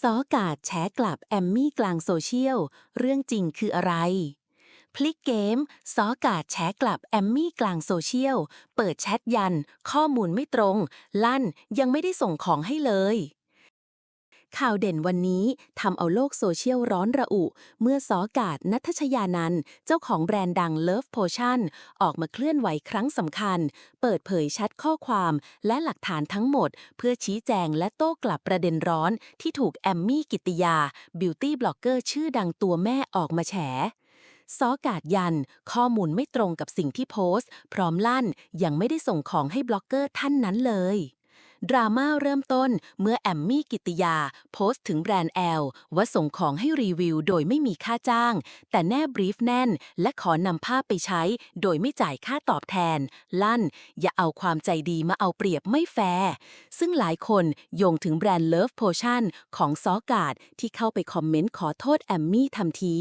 ซอกาดแฉกลับแอมมี่กลางโซเชียล เรื่องจริงคืออะไร พลิกเกมซอกาดแฉกลับแอมมี่กลางโซเชียล เปิดแชทยัน ข้อมูลไม่ตรง ลั่นยังไม่ได้ส่งของให้เลย ข่าวเด่นวันนี้ทำเอาโลกโซเชียลร้อนระอุ เมื่อซอกาดนัทชยานันเจ้าของแบรนด์ดัง Love Potion ออกมาเคลื่อนไหวครั้งสำคัญ เปิดเผยแชทข้อความและหลักฐานทั้งหมด เพื่อชี้แจงและโต้กลับประเด็นร้อนที่ถูกแอมมี่กิติยา บิวตี้บล็อกเกอร์ชื่อดังตัวแม่ออกมาแฉซอกาดยัน ข้อมูลไม่ตรงกับสิ่งที่โพสต์ พร้อมลั่นยังไม่ได้ส่งของให้บล็อกเกอร์ท่านนั้นเลย ดราม่าเริ่มต้นเมื่อแอมมี่กิติยา โพสต์ถึงแบรนด์แอลว่าส่งของให้รีวิวโดยไม่มีค่าจ้าง แต่แนบบรีฟแน่น และขอนำภาพไปใช้ โดยไม่จ่ายค่าตอบแทน ลั่น อย่าเอาความใจดีมาเอาเปรียบไม่แฟร์ซึ่งหลายคนโยงถึงแบรนด์ Love Potion ของซอกาดที่เข้าไปคอมเมนต์ขอโทษแอมมี่ทันที